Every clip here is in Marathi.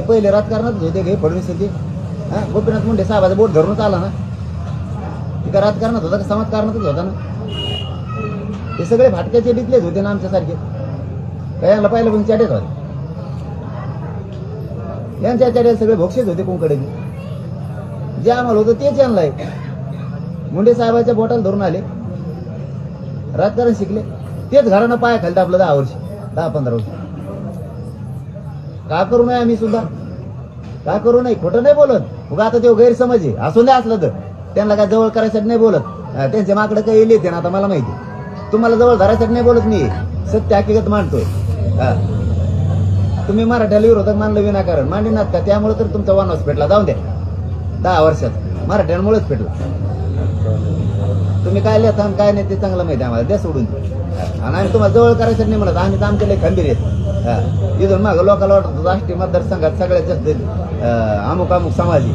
पहिले राजकारणात होते घे फडणवीस होते हा गोपीनाथ मुंडे साहेबाचा बोट धरूनच आला ना. तिथं राजकारणात होता का समाजकारणातच होता ना. ते सगळे फाटक्याचे डिकलेच होते ना आमच्यासारखे. कयाला पाहिलं पण चॅटेच होते? यांच्या चाट्याला सगळे भोक्षेच होते कोणकडे जे आम्हाला होतं तेच यांना आहे. मुंडे साहेबाच्या बोटाला धरून आले. राजकारण शिकले. तेच घरानं पाया खालतं आपलं दहा वर्ष दहा पंधरा वर्ष. का करू नये आम्ही सुद्धा? का करू नये? खोटं नाही बोलत. उगा आता ते गैरसमज आहे. असू नाही असलं तर. त्यांना काय जवळ करायसाठी नाही बोलत. त्यांच्या माकडे काही येते ना आता मला माहिती तुम्हाला जवळ धरायसाठी नाही बोलत मी. सत्य हकीकत मांडतोय. तुम्ही मराठ्याला विरोधक मानलं विनाकारण. मांडीनात का? त्यामुळे तर तुमचा वनवास पेटला जाऊन द्या. दहा वर्षात. मराठ्यांमुळेच पेटला. तुम्ही काय लिहिता आणि काय नाही ते चांगलं माहिती आहे आम्हाला. द्या सोडून. आणि आम्ही तुम्हाला जवळ करायचं नाही म्हणत. आम्ही तर आमचे लय खंबीर आहेत. हा. इथून मागं लोकांना वाटत राष्ट्रीय मतदारसंघात सगळ्यात जास्त अमुक अमुक समाजी.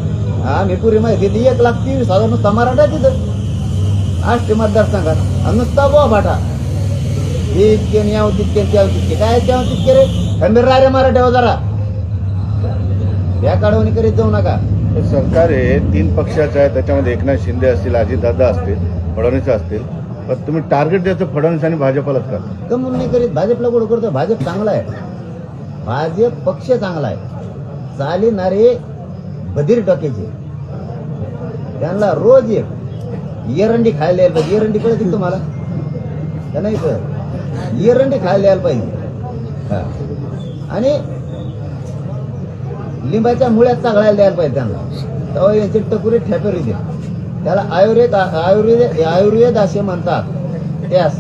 आम्ही पुरी माहिती दिली एक लाख तेवीस हजार नुसता मराठा तिथं. राष्ट्रीय मतदारसंघात. आणि नुसता बो भाटा इतके याव तितके त्याव तितके. काय त्याव तितके रे? खंबीर राहा रे मराठ्यावर जरा. या काढवणी करीत जाऊ नका. सरकार हे तीन पक्षाचं आहे त्याच्यामध्ये एकनाथ शिंदे असतील अजितदादा असतील फडणवीस असतील पण तुम्ही टार्गेट द्यायचं फडणवीस आणि भाजपलाच करता कमून नाही करीत भाजपला कुठं करतो. भाजप चांगला आहे. भाजप पक्ष चांगला आहे. चालणारे बधीर टोकेचे. त्यांना रोज एक एरंडी खायला यायला पाहिजे. एरंडी कळते तुम्हाला? का नाही सर एरंडी खायला यायला पाहिजे. आणि लिंबाच्या मुळ्यात चागळायला द्यायला पाहिजे त्यांना. तेव्हा यांचे टकुरी ठेपेर येते. त्याला आयुर्वेद आयुर्वेद आयुर्वेद असे म्हणतात. त्यास